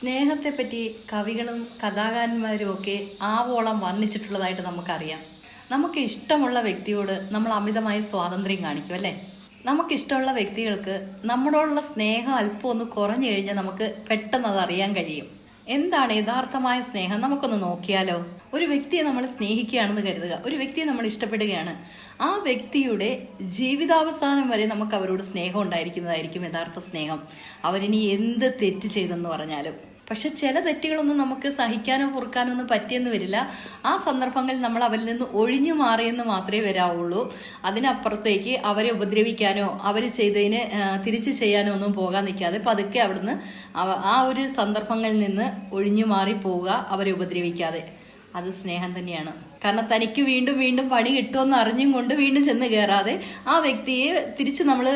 സ്നേഹത്തെ പറ്റി കവികളും കഥാകാരന്മാരും ഒക്കെ ആവോളം വർണിച്ചിട്ടുള്ളതായിട്ട് നമുക്കറിയാം. നമുക്ക് ഇഷ്ടമുള്ള വ്യക്തിയോട് നമ്മൾ അമിതമായ സ്വാതന്ത്ര്യം കാണിക്കും അല്ലേ? നമുക്കിഷ്ടമുള്ള വ്യക്തികൾക്ക് നമ്മളോടുള്ള സ്നേഹം അല്പം ഒന്ന് കുറഞ്ഞു കഴിഞ്ഞാൽ നമുക്ക് പെട്ടെന്ന് അത് അറിയാൻ കഴിയും. എന്താണ് യഥാർത്ഥമായ സ്നേഹം? നമുക്കൊന്ന് നോക്കിയാലോ? ഒരു വ്യക്തിയെ നമ്മൾ സ്നേഹിക്കുകയാണെന്ന് കരുതുക. ഒരു വ്യക്തിയെ നമ്മൾ ഇഷ്ടപ്പെടുകയാണ്. ആ വ്യക്തിയുടെ ജീവിതാവസാനം വരെ നമുക്ക് അവരോട് സ്നേഹം ഉണ്ടായിരിക്കുന്നതായിരിക്കും യഥാർത്ഥ സ്നേഹം. അവരിനി എന്ത് തെറ്റ് ചെയ്തെന്ന് പറഞ്ഞാലും. പക്ഷെ ചില തെറ്റുകളൊന്നും നമുക്ക് സഹിക്കാനോ പൊറുക്കാനോ ഒന്നും പറ്റിയെന്ന് വരില്ല. ആ സന്ദർഭങ്ങളിൽ നമ്മൾ അവരിൽ നിന്ന് ഒഴിഞ്ഞു മാറിയെന്ന് മാത്രമേ വരാവുള്ളൂ. അതിനപ്പുറത്തേക്ക് അവരെ ഉപദ്രവിക്കാനോ അവർ ചെയ്തതിന് തിരിച്ചു ചെയ്യാനോ ഒന്നും പോകാൻ നിൽക്കാതെ പതുക്കെ അവിടുന്ന് ആ ഒരു സന്ദർഭങ്ങളിൽ നിന്ന് ഒഴിഞ്ഞു മാറി പോവുക അവരെ ഉപദ്രവിക്കാതെ. അത് സ്നേഹം തന്നെയാണ്. കാരണം തനിക്ക് വീണ്ടും വീണ്ടും പണി കിട്ടുമെന്ന് അറിഞ്ഞും കൊണ്ട് വീണ്ടും ചെന്ന് കയറാതെ ആ വ്യക്തിയെ തിരിച്ച് നമ്മൾ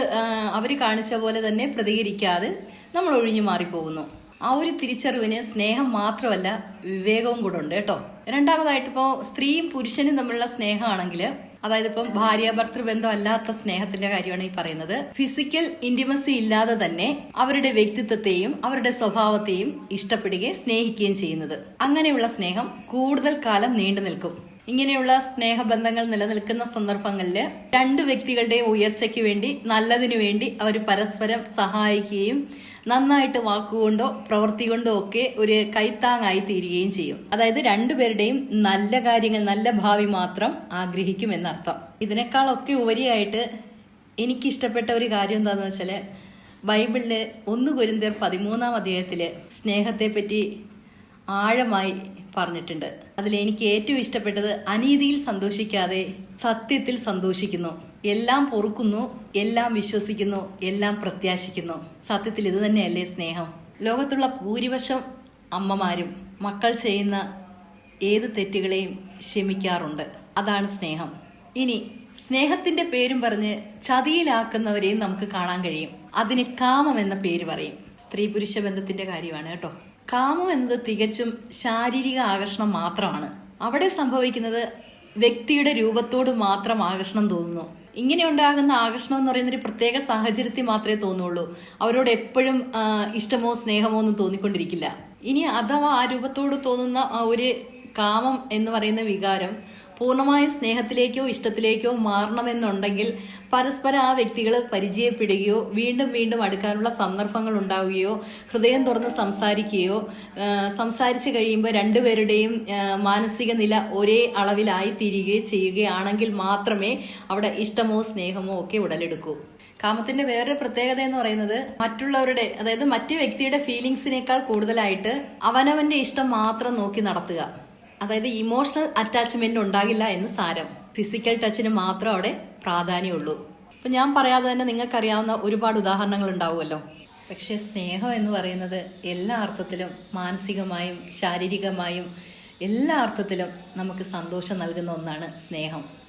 അവർ കാണിച്ച പോലെ തന്നെ പ്രതികരിക്കാതെ നമ്മൾ ഒഴിഞ്ഞു മാറിപ്പോകുന്നു. ആ ഒരു തിരിച്ചറിവിന് സ്നേഹം മാത്രമല്ല വിവേകവും കൂടെ ഉണ്ട് കേട്ടോ. രണ്ടാമതായിട്ട് ഇപ്പോൾ സ്ത്രീയും പുരുഷനും തമ്മിലുള്ള സ്നേഹമാണെങ്കിൽ അതായത് ഇപ്പം ഭാര്യ ഭർത്തൃ ബന്ധം അല്ലാത്ത സ്നേഹത്തിന്റെ കാര്യമാണ് ഈ പറയുന്നത്. ഫിസിക്കൽ ഇന്റിമസി ഇല്ലാതെ തന്നെ അവരുടെ വ്യക്തിത്വത്തെയും അവരുടെ സ്വഭാവത്തെയും ഇഷ്ടപ്പെടുകയും സ്നേഹിക്കുകയും ചെയ്യുന്നത്. അങ്ങനെയുള്ള സ്നേഹം കൂടുതൽ കാലം നീണ്ടു നിൽക്കും. ഇങ്ങനെയുള്ള സ്നേഹബന്ധങ്ങൾ നിലനിൽക്കുന്ന സന്ദർഭങ്ങളിൽ രണ്ട് വ്യക്തികളുടെയും ഉയർച്ചയ്ക്ക് വേണ്ടി നല്ലതിനു വേണ്ടി അവർ പരസ്പരം സഹായിക്കുകയും നന്നായിട്ട് വാക്കുകൊണ്ടോ പ്രവൃത്തി കൊണ്ടോ ഒക്കെ ഒരു കൈത്താങ്ങായി തീരുകയും ചെയ്യും. അതായത് രണ്ടുപേരുടെയും നല്ല കാര്യങ്ങൾ നല്ല ഭാവി മാത്രം ആഗ്രഹിക്കും എന്നർത്ഥം. ഇതിനേക്കാളൊക്കെ ഉപരിയായിട്ട് എനിക്കിഷ്ടപ്പെട്ട ഒരു കാര്യം എന്താണെന്ന് വെച്ചാൽ ബൈബിളിൽ ഒന്ന് കുരുന്തേർ പതിമൂന്നാം അധ്യായത്തിൽ സ്നേഹത്തെ പറ്റി ആഴമായി പറഞ്ഞിട്ടുണ്ട്. അതിൽ എനിക്ക് ഏറ്റവും ഇഷ്ടപ്പെട്ടത് അനീതിയിൽ സന്തോഷിക്കാതെ സത്യത്തിൽ സന്തോഷിക്കുന്നു. എല്ലാം പൊറുക്കുന്നു എല്ലാം വിശ്വസിക്കുന്നു എല്ലാം പ്രത്യാശിക്കുന്നു. സത്യത്തിൽ ഇത് തന്നെയല്ലേ സ്നേഹം? ലോകത്തുള്ള ഭൂരിപക്ഷം അമ്മമാരും മക്കൾ ചെയ്യുന്ന ഏത് തെറ്റുകളെയും ക്ഷമിക്കാറുണ്ട്. അതാണ് സ്നേഹം. ഇനി സ്നേഹത്തിന്റെ പേരും പറഞ്ഞ് ചതിയിലാക്കുന്നവരെയും നമുക്ക് കാണാൻ കഴിയും. അതിന് കാമം എന്ന പേര് പറയും. സ്ത്രീ പുരുഷ ബന്ധത്തിന്റെ കാര്യമാണ് കേട്ടോ. കാമം എന്നത് തികച്ചും ശാരീരിക ആകർഷണം മാത്രമാണ്. അവിടെ സംഭവിക്കുന്നത് വ്യക്തിയുടെ രൂപത്തോട് മാത്രം ആകർഷണം തോന്നുന്നു. ഇങ്ങനെ ഉണ്ടാകുന്ന ആകർഷണം എന്ന് പറയുന്ന ഒരു പ്രത്യേക സാഹചര്യത്തിൽ മാത്രമേ തോന്നുള്ളൂ. അവരോട് എപ്പോഴും ഇഷ്ടമോ സ്നേഹമോ ഒന്നും തോന്നിക്കൊണ്ടിരിക്കില്ല. ഇനി അഥവാ ആ രൂപത്തോട് തോന്നുന്ന ഒരു കാമം എന്ന് പറയുന്ന വികാരം പൂർണമായും സ്നേഹത്തിലേക്കോ ഇഷ്ടത്തിലേക്കോ മാറണമെന്നുണ്ടെങ്കിൽ പരസ്പരം ആ വ്യക്തികൾ പരിചയപ്പെടുകയോ വീണ്ടും വീണ്ടും അടുക്കാനുള്ള സന്ദർഭങ്ങൾ ഉണ്ടാവുകയോ ഹൃദയം തുറന്ന് സംസാരിക്കുകയോ സംസാരിച്ചു കഴിയുമ്പോൾ രണ്ടുപേരുടെയും മാനസിക നില ഒരേ അളവിലായി തീരുകയോ ചെയ്യുകയാണെങ്കിൽ മാത്രമേ അവിടെ ഇഷ്ടമോ സ്നേഹമോ ഒക്കെ ഉടലെടുക്കൂ. കാമത്തിന്റെ വേറൊരു പ്രത്യേകത എന്ന് പറയുന്നത് മറ്റുള്ളവരുടെ അതായത് മറ്റു വ്യക്തിയുടെ ഫീലിങ്സിനേക്കാൾ കൂടുതലായിട്ട് അവനവന്റെ ഇഷ്ടം മാത്രം നോക്കി നടത്തുക. അതായത് ഇമോഷണൽ അറ്റാച്ച്മെന്റ് ഉണ്ടാകില്ല എന്ന് സാരം. ഫിസിക്കൽ ടച്ചിന് മാത്രം അവിടെ പ്രാധാന്യമുള്ളൂ. അപ്പൊ ഞാൻ പറയാതെ തന്നെ നിങ്ങൾക്കറിയാവുന്ന ഒരുപാട് ഉദാഹരണങ്ങൾ ഉണ്ടാവുമല്ലോ. പക്ഷെ സ്നേഹം എന്ന് പറയുന്നത് എല്ലാ അർത്ഥത്തിലും മാനസികമായും ശാരീരികമായും എല്ലാ അർത്ഥത്തിലും നമുക്ക് സന്തോഷം നൽകുന്ന ഒന്നാണ് സ്നേഹം.